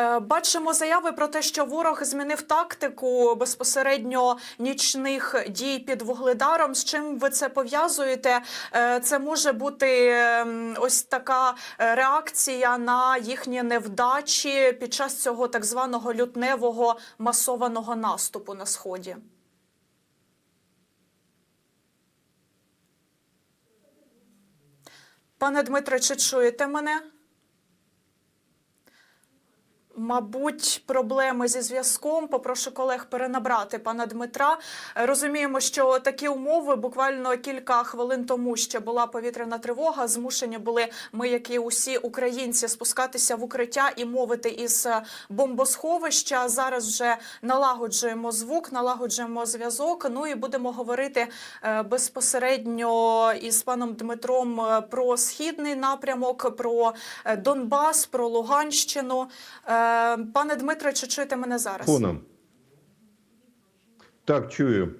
Е, Бачимо заяви про те, що ворог змінив тактику безпосередньо нічних дій під вугледаром. З чим ви це пов'язуєте? Е, Це може бути ем, ось така е, реакція на їхні невдачі під час цього так званого лютневого масованого наступу на сході. Пане Дмитре, чи чуєте мене? Мабуть, проблеми зі зв'язком. Попрошу колег перенабрати пана Дмитра. Розуміємо, що такі умови буквально кілька хвилин тому ще була повітряна тривога. Змушені були ми, як і усі українці, спускатися в укриття і мовити із е, бомбосховища. Зараз вже налагоджуємо звук, налагоджуємо зв'язок. Ну і будемо говорити е, безпосередньо із паном Дмитром е, про східний напрямок, про Донбас, про Луганщину. Е, Пане Дмитре, чи чуєте мене зараз? Фоном. Так, чую.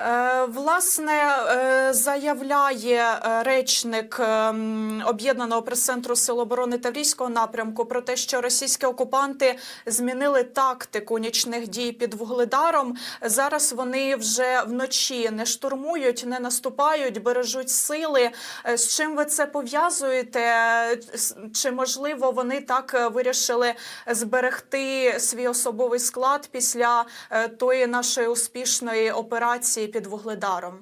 Е, Власне, е, заявляє е, речник ем, об'єднаного прес-центру Сил оборони Таврійського напрямку про те, що російські окупанти змінили тактику нічних дій під вугледаром. Зараз вони вже вночі не штурмують, не наступають, бережуть сили. З чим ви це пов'язуєте? Чи можливо вони так вирішили зберегти свій особовий склад після тої нашої успішної операції під вугледаром?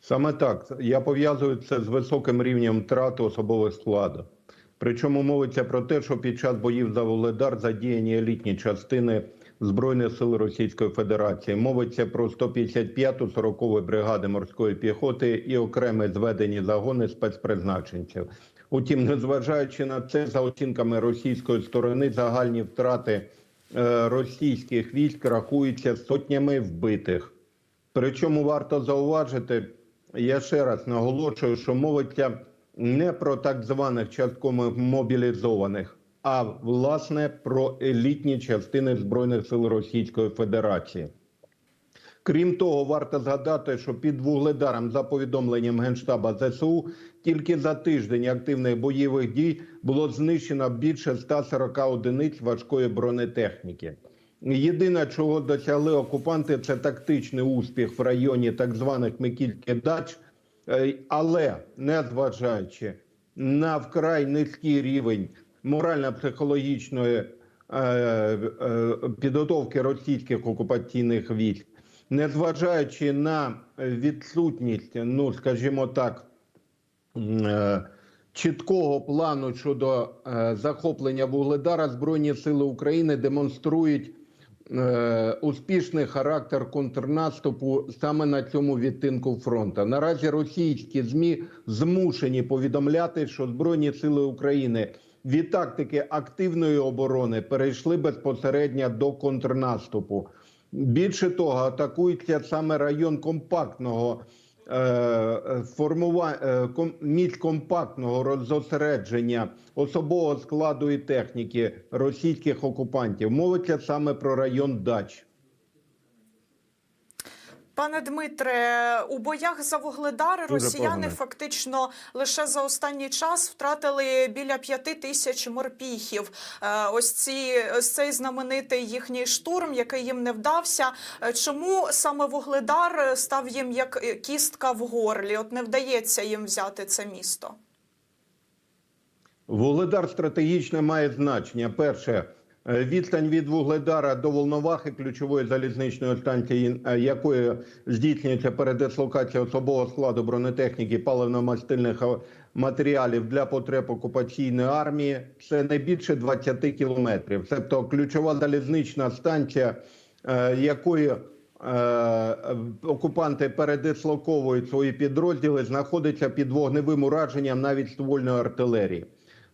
Саме так. Я пов'язую це з високим рівнем втрати особового складу. Причому мовиться про те, що під час боїв за Вугледар задіяні елітні частини Збройних сил Російської Федерації. Мовиться про 155-ту 40-ї бригади морської піхоти і окремі зведені загони спецпризначенців. Утім, незважаючи на це, за оцінками російської сторони, загальні втрати російських військ рахується сотнями вбитих. Причому варто зауважити, я ще раз наголошую, що мовиться не про так званих частково мобілізованих, а власне про елітні частини Збройних сил Російської Федерації. Крім того, варто згадати, що під вугледаром, за повідомленням Генштаба ЗСУ, тільки за тиждень активних бойових дій було знищено більше 140 одиниць важкої бронетехніки. Єдине, чого досягли окупанти, це тактичний успіх в районі так званих Микільки дач, Е, але незважаючи на вкрай низький рівень морально-психологічної е, е, підготовки російських окупаційних військ, незважаючи на відсутність, ну скажімо так, е, чіткого плану щодо е, захоплення Вугледара, Збройні Сили України демонструють е, успішний характер контрнаступу саме на цьому відтинку фронту. Наразі російські змі змушені повідомляти, що Збройні Сили України від тактики активної оборони перейшли безпосередньо до контрнаступу. Більше того, атакується саме район компактного е, формува... е, ком- компактного розосередження особового складу і техніки російських окупантів. Мовиться саме про район дач. Пане Дмитре, у боях за Вугледар Дуже росіяни погано. фактично лише за останній час втратили біля п'яти тисяч морпіхів. Е, Ось ці ось цей знаменитий їхній штурм, який їм не вдався. Е, Чому саме Вугледар став їм як е, кістка в горлі? От не вдається їм взяти це місто. Вугледар стратегічно має значення. Перше, відстань від Вугледара до Волновахи, ключової залізничної станції, е, якою здійснюється передислокація особового складу бронетехніки паливно-мастильних е, матеріалів для потреб окупаційної армії. Це не більше 20 кілометрів. Тобто ключова залізнична станція, е, якою е, окупанти передислоковують свої підрозділи, знаходиться під вогневим ураженням навіть ствольної артилерії.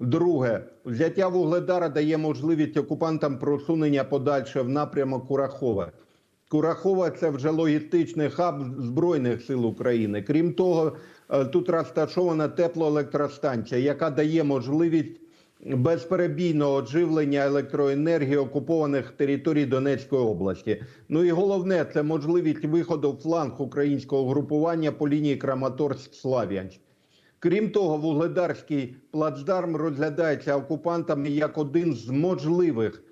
Друге, взяття Вугледара дає можливість окупантам просунення подальше в напрямок Курахова. Курахова це вже логістичний хаб Збройних сил України. Крім того, е, тут розташована теплоелектростанція, яка дає можливість безперебійного живлення електроенергії окупованих територій Донецької області. Ну і головне це можливість виходу в фланг українського групування по лінії Краматорськ-Слав'янськ. Крім того, вугледарський плацдарм розглядається окупантами як один з можливих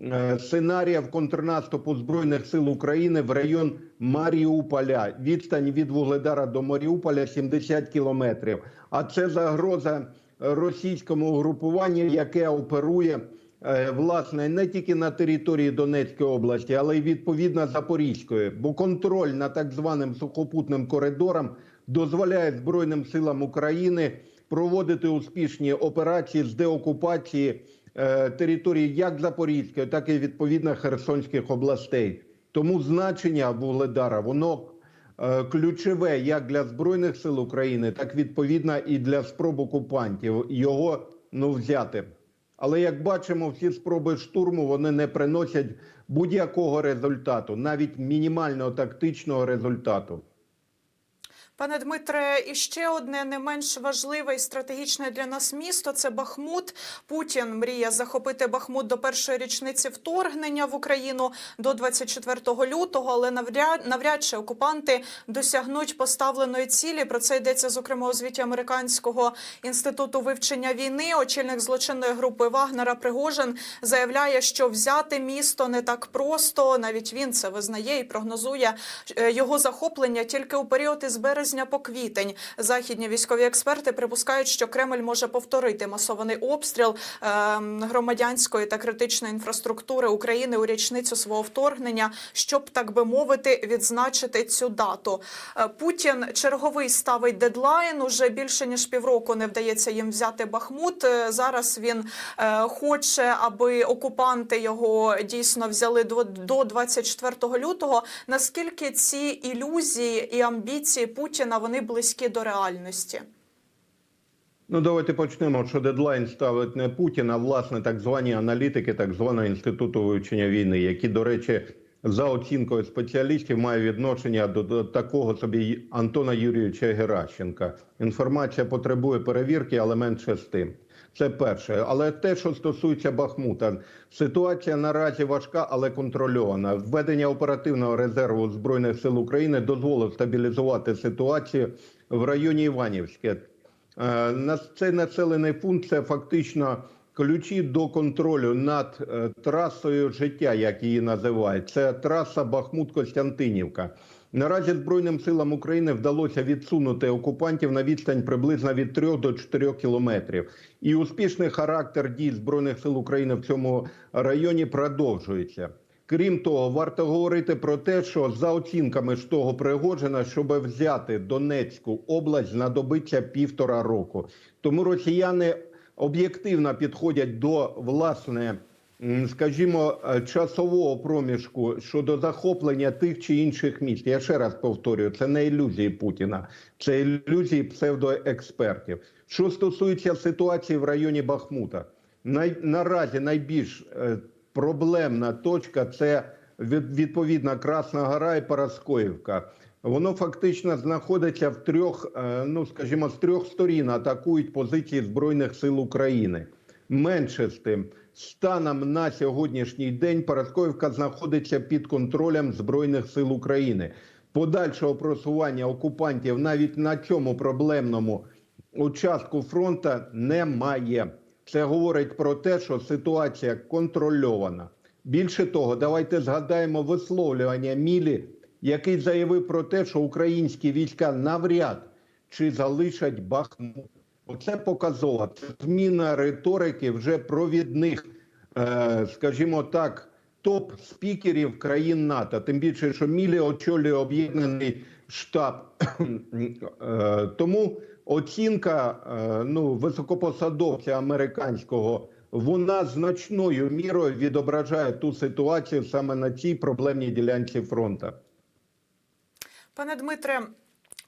е, сценаріїв контрнаступу збройних сил України в район Маріуполя. Відстань від Вугледара до Маріуполя 70 кілометрів. А це загроза російському угрупуванню, яке оперує е, власне не тільки на території Донецької області, але й відповідно Запорізької. Бо контроль над так званим сухопутним коридором дозволяє Збройним силам України проводити успішні операції з деокупації е, території як Запорізької, так і відповідно Херсонських областей. Тому значення Вугледара воно е, ключове як для збройних сил України, так відповідно і для спроб окупантів його ну взяти. Але як бачимо, всі спроби штурму вони не приносять будь-якого результату, навіть мінімального тактичного результату. Пане Дмитре, і ще одне не менш важливе і стратегічне для нас місто це Бахмут. Путін мріє захопити Бахмут до першої річниці вторгнення в Україну до 24 лютого, але навряд, навряд чи окупанти досягнуть поставленої цілі. Про це йдеться зокрема у звіті американського інституту вивчення війни. Очільник злочинної групи Вагнера Пригожин заявляє, що взяти місто не так просто. Навіть він це визнає і прогнозує е, його захоплення тільки у період із березня по квітень. Західні військові експерти припускають, що Кремль може повторити масований обстріл е, громадянської та критичної інфраструктури України у річницю свого вторгнення, щоб так би мовити, відзначити цю дату. Е, Путін черговий ставить дедлайн. Уже більше ніж півроку не вдається їм взяти Бахмут. Е, Зараз він е, хоче, аби окупанти його дійсно взяли до 24 лютого. Наскільки ці ілюзії і амбіції Путіна вони близькі до реальності? Ну, давайте почнемо, що дедлайн ставить не Путін, а власне так звані аналітики, так званого інституту вивчення війни, які, до речі, за оцінкою спеціалістів має відношення до, до такого собі Антона Юрійовича Геращенка. Інформація потребує перевірки, але менше з тим. Це перше. Але те, що стосується Бахмута, ситуація наразі важка, але контрольована. Введення оперативного резерву збройних сил України дозволить стабілізувати ситуацію в районі Іванівське. Е, Цей населений пункт це фактично ключі до контролю над е, трасою життя, як її називають. Це траса Бахмут-Костянтинівка. Наразі Збройним силам України вдалося відсунути окупантів на відстань приблизно від 3 до 4 кілометрів. І успішний характер дій Збройних сил України в цьому районі продовжується. Крім того, варто говорити про те, що за оцінками ж того Пригожина, щоб взяти Донецьку область, знадобиться півтора року. Тому росіяни об'єктивно підходять до власне, скажімо, е, часового проміжку щодо захоплення тих чи інших міст. Я ще раз повторюю, це не ілюзії Путіна, це ілюзії псевдоекспертів. Що стосується ситуації в районі Бахмута, най, наразі найбільш е, проблемна точка це від, відповідно Красна Гора і Параскоївка. Воно фактично знаходиться в трьох, е, ну скажімо, з трьох сторін атакують позиції Збройних сил України. Менше з тим, станом на сьогоднішній день Параскоївка знаходиться під контролем Збройних сил України. Подальшого просування окупантів навіть на цьому проблемному участку фронта немає. Це говорить про те, що ситуація контрольована. Більше того, давайте згадаємо висловлювання Мілі, який заявив про те, що українські війська навряд чи залишать Бахмут. Оце показово. Це зміна риторики вже провідних, е, скажімо так, топ-спікерів країн НАТО. Тим більше, що Мілі очолює об'єднаний штаб. Е, Тому оцінка е, ну, високопосадовця американського. Вона значною мірою відображає ту ситуацію саме на цій проблемній ділянці фронту. Пане Дмитре.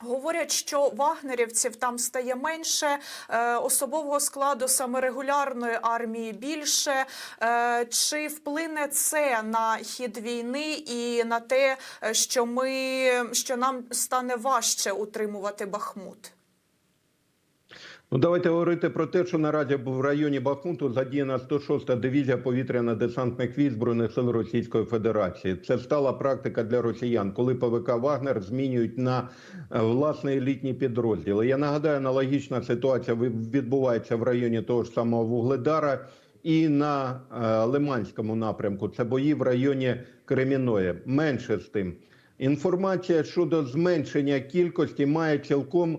Говорять, що вагнерівців там стає менше, е, особового складу саме регулярної армії більше. Е, чи вплине це на хід війни і на те, е, що ми що нам стане важче утримувати Бахмут? Ну, давайте говорити про те, що наразі в районі Бахмуту задіяна 106-та дивізія повітряно-десантних військ Збройних сил Російської Федерації. Це стала практика для росіян, коли ПВК Вагнер змінюють на е, власне елітні підрозділи. Я нагадаю, аналогічна ситуація відбувається в районі того ж самого Вугледара і на е, Лиманському напрямку. Це бої в районі Креміної. Менше з тим. Інформація щодо зменшення кількості має цілком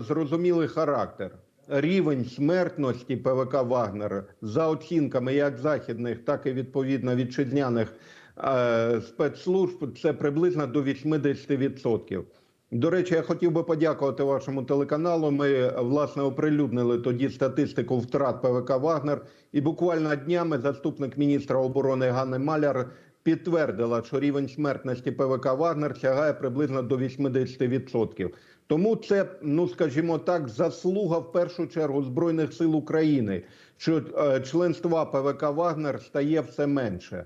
зрозумілий характер. Рівень смертності ПВК Вагнер за оцінками як західних, так і відповідно вітчизняних е, спецслужб це приблизно до 80%. До речі, я хотів би подякувати вашому телеканалу. Ми власне оприлюднили тоді статистику втрат ПВК Вагнер, і буквально днями заступник міністра оборони Ганни Маляр підтвердила, що рівень смертності ПВК Вагнер сягає приблизно до 80%. Тому це, ну скажімо так, заслуга в першу чергу збройних сил України, що е, членства ПВК Вагнер стає все менше.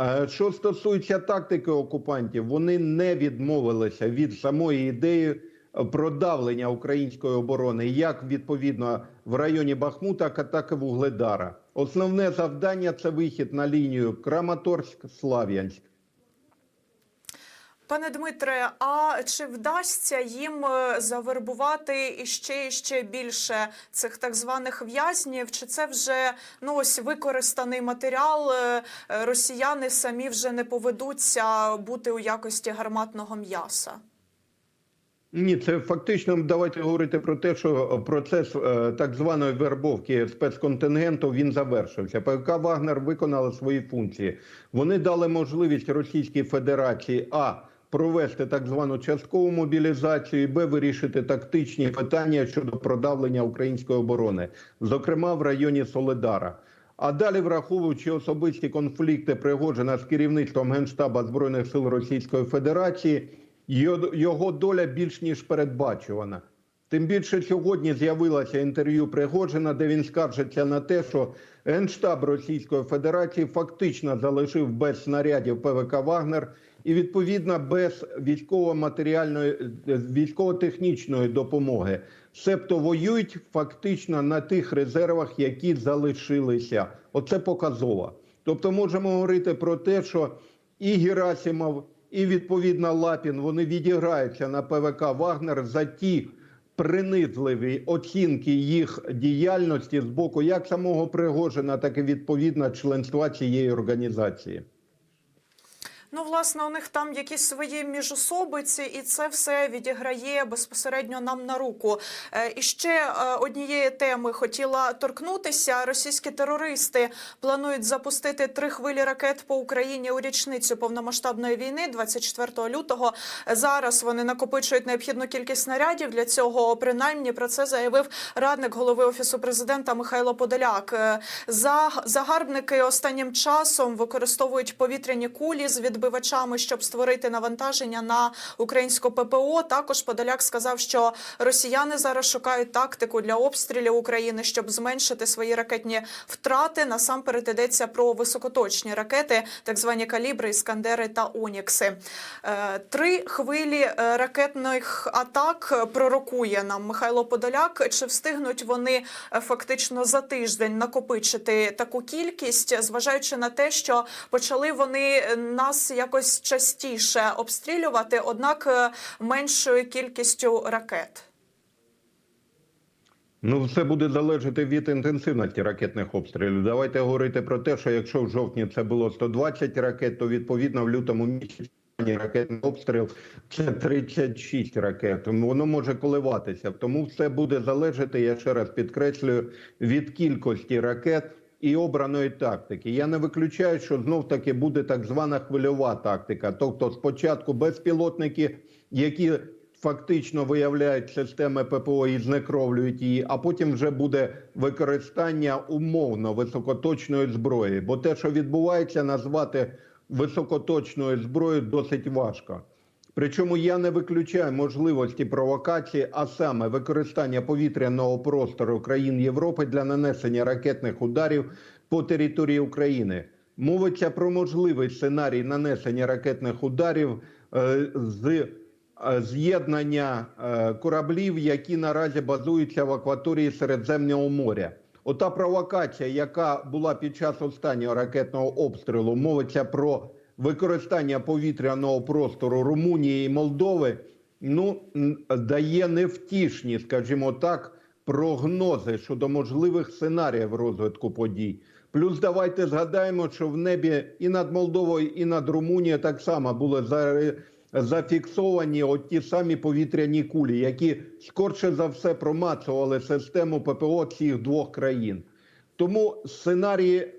Е, Що стосується тактики окупантів, вони не відмовилися від самої ідеї продавлення української оборони, як відповідно в районі Бахмута, так і Вугледара. Основне завдання це вихід на лінію Краматорськ-Слав'янськ. Пане Дмитре, а чи вдасться їм е, завербувати іще і ще більше цих так званих в'язнів? Чи це вже ну ось використаний матеріал? е, Росіяни самі вже не поведуться бути у якості гарматного м'яса? Ні, це фактично давайте говорити про те, що процес е, так званої вербовки спецконтингенту він завершився. ПК Вагнер виконала свої функції. Вони дали можливість Російській Федерації а провести так звану часткову мобілізацію, і б вирішити тактичні питання щодо продавлення української оборони, зокрема в районі Соледара. А далі, враховуючи особисті конфлікти Пригожина з керівництвом Генштаба Збройних сил Російської Федерації, його- доля більш ніж передбачувана. Тим більше сьогодні з'явилося інтерв'ю Пригожина, де він скаржиться на те, що Генштаб Російської Федерації фактично залишив без снарядів ПВК Вагнер і відповідно без військово-матеріальної е, військово-технічної допомоги. Себто воюють фактично на тих резервах, які залишилися. Оце показово. Тобто, можемо говорити про те, що і Герасимов, і відповідно Лапін вони відіграються на ПВК Вагнер за ті принизливі оцінки їх діяльності з боку як самого Пригожина, так і відповідно членства цієї організації. Ну, власне, у них там якісь свої міжособиці, і це все відіграє безпосередньо нам на руку. Е, І ще е, однієї теми хотіла торкнутися. Російські терористи планують запустити три хвилі ракет по Україні у річницю повномасштабної війни, 24 лютого. Зараз вони накопичують необхідну кількість снарядів. Для цього принаймні про це заявив радник голови офісу президента Михайло Подоляк. Е, За загарбники останнім часом використовують повітряні кулі з відбивачами, щоб створити навантаження на українську ППО. Також Подоляк сказав, що росіяни зараз шукають тактику для обстрілів України, щоб зменшити свої ракетні втрати. Насамперед йдеться про високоточні ракети, так звані калібри, іскандери та онікси. Е, Три хвилі е, ракетних атак пророкує нам Михайло Подоляк. Чи встигнуть вони е, фактично за тиждень накопичити таку кількість, зважаючи на те, що почали вони е, якось частіше обстрілювати, однак е, меншою кількістю ракет? Ну, все буде залежати від інтенсивності ракетних обстрілів. Давайте говорити про те, що якщо в жовтні це було 120 ракет, то відповідно в лютому місяці ракетний обстріл це 36 ракет. Воно може коливатися. Тому все буде залежати, я ще раз підкреслюю, від кількості ракет. І обраної тактики. Я не виключаю, що знов таки буде так звана хвильова тактика. Тобто, спочатку безпілотники, які фактично виявляють системи ППО і знекровлюють її, а потім вже буде використання умовно високоточної зброї. Бо те, що відбувається, назвати високоточною зброєю досить важко. Причому я не виключаю можливості провокації, а саме використання повітряного простору країн Європи для нанесення ракетних ударів по території України. Мовиться про можливий сценарій нанесення ракетних ударів е, з е, з'єднання е, кораблів, які наразі базуються в акваторії Середземного моря. Ота провокація, яка була під час останнього ракетного обстрілу, мовиться про використання повітряного простору Румунії і Молдови, ну дає невтішні, скажімо так, прогнози щодо можливих сценаріїв розвитку подій. Плюс давайте згадаємо, що в небі і над Молдовою, і над Румунією так само були зафіксовані от ті самі повітряні кулі, які скорше за все промацували систему ППО цих двох країн. Тому сценарії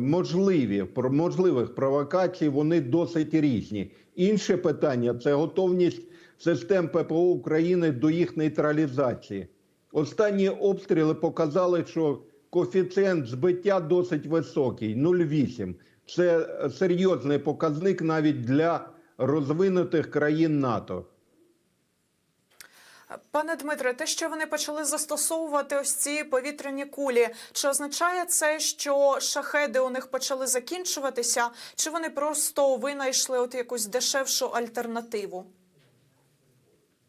можливі, можливих провокацій вони досить різні. Інше питання це готовність систем ППО України до їх нейтралізації. Останні обстріли показали, що коефіцієнт збиття досить високий 0,8. Це серйозний показник навіть для розвинутих країн НАТО. Пане Дмитре, те, що вони почали застосовувати ось ці повітряні кулі, чи означає це, що шахеди у них почали закінчуватися, чи вони просто винайшли от якусь дешевшу альтернативу?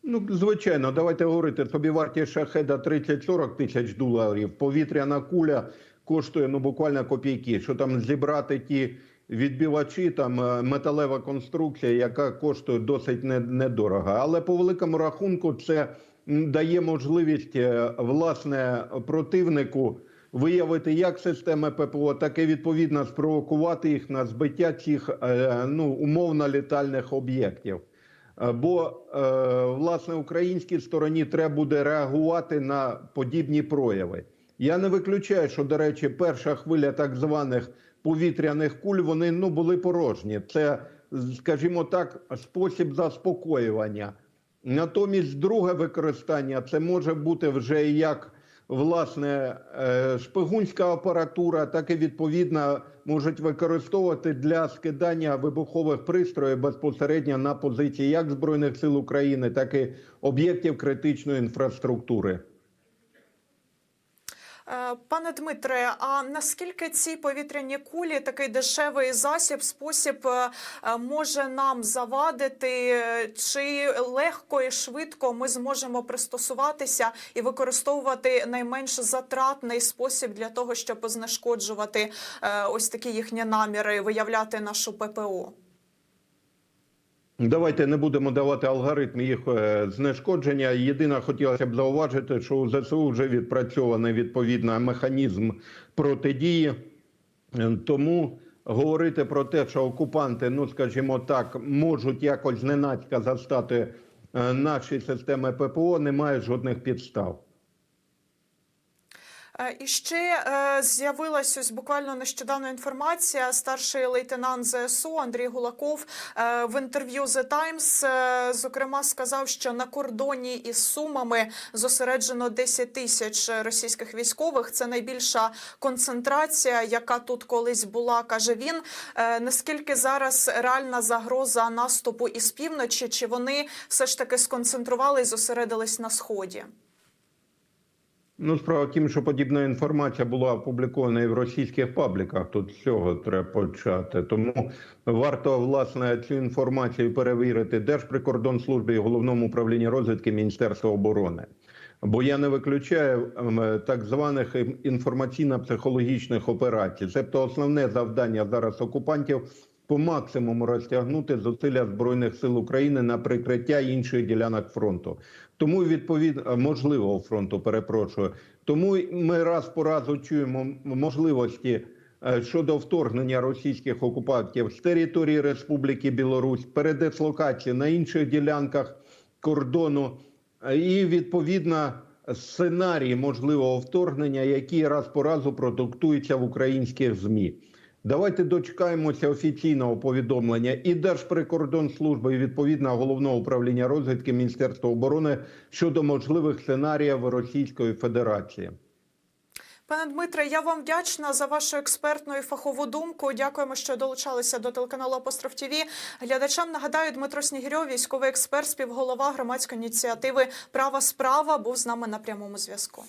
Ну, звичайно, давайте говорити. Собівартість шахеда 30-40 тисяч доларів. Повітряна куля коштує ну буквально копійки. Що там зібрати ті відбивачі, там е, металева конструкція, яка коштує досить недорого. Але по великому рахунку це дає можливість е, власне противнику виявити як системи ППО, так і відповідно спровокувати їх на збиття цих е, ну умовно літальних об'єктів. Бо власне українській стороні треба буде реагувати на подібні прояви. Я не виключаю, що до речі, перша хвиля так званих повітряних куль вони ну були порожні. Це, скажімо так, спосіб заспокоювання. Натомість, друге використання це може бути вже як власне е, шпигунська апаратура, так і відповідно можуть використовувати для скидання вибухових пристроїв безпосередньо на позиції як збройних сил України, так і об'єктів критичної інфраструктури. Пане Дмитре, а наскільки ці повітряні кулі, такий дешевий засіб, спосіб е, може нам завадити? Чи легко і швидко ми зможемо пристосуватися і використовувати найменш затратний спосіб для того, щоб знешкоджувати е, ось такі їхні наміри, виявляти нашу ППО? Давайте не будемо давати алгоритм їх е, знешкодження. Єдине, хотілося б зауважити, що у ЗСУ вже відпрацьований відповідно механізм протидії. Е, Тому говорити про те, що окупанти, ну скажімо так, можуть якось зненацька застати е, наші системи ППО, немає жодних підстав. Е, І ще е, з'явилась ось буквально нещодавно інформація. Старший лейтенант ЗСУ Андрій Гулаков е, в інтерв'ю The Times, зокрема сказав, що на кордоні із Сумами зосереджено 10 тисяч російських військових. Це найбільша концентрація, яка тут колись була, каже він. Наскільки зараз реальна загроза наступу із півночі? Чи вони все ж таки сконцентрували і зосередились на сході? Ну, справа в тім, що подібна інформація була опублікована і в російських пабліках. Тут з цього треба почати. Тому варто власне цю інформацію перевірити Держприкордонслужбі і головному управлінні розвідки Міністерства оборони. Бо я не виключаю ем, так званих інформаційно-психологічних операцій. Тобто основне завдання зараз окупантів по максимуму розтягнути зусилля збройних сил України на прикриття інших ділянок фронту. Тому відповідно можливого фронту, перепрошую. Тому ми раз по разу чуємо можливості е, щодо вторгнення російських окупантів з території Республіки Білорусь, передислокації на інших ділянках кордону е, і відповідно сценарії можливого вторгнення, які раз по разу продуктуються в українських змі. Давайте дочекаємося офіційного повідомлення і Держприкордонслужби, і відповідно головного управління розвідки Міністерства оборони щодо можливих сценаріїв Російської Федерації. Пане Дмитре, я вам вдячна за вашу експертну і фахову думку. Дякуємо, що долучалися до телеканалу Апостроф ТВ. Глядачам нагадаю, Дмитро Снігирьов, військовий експерт, співголова громадської ініціативи Права справа, був з нами на прямому зв'язку.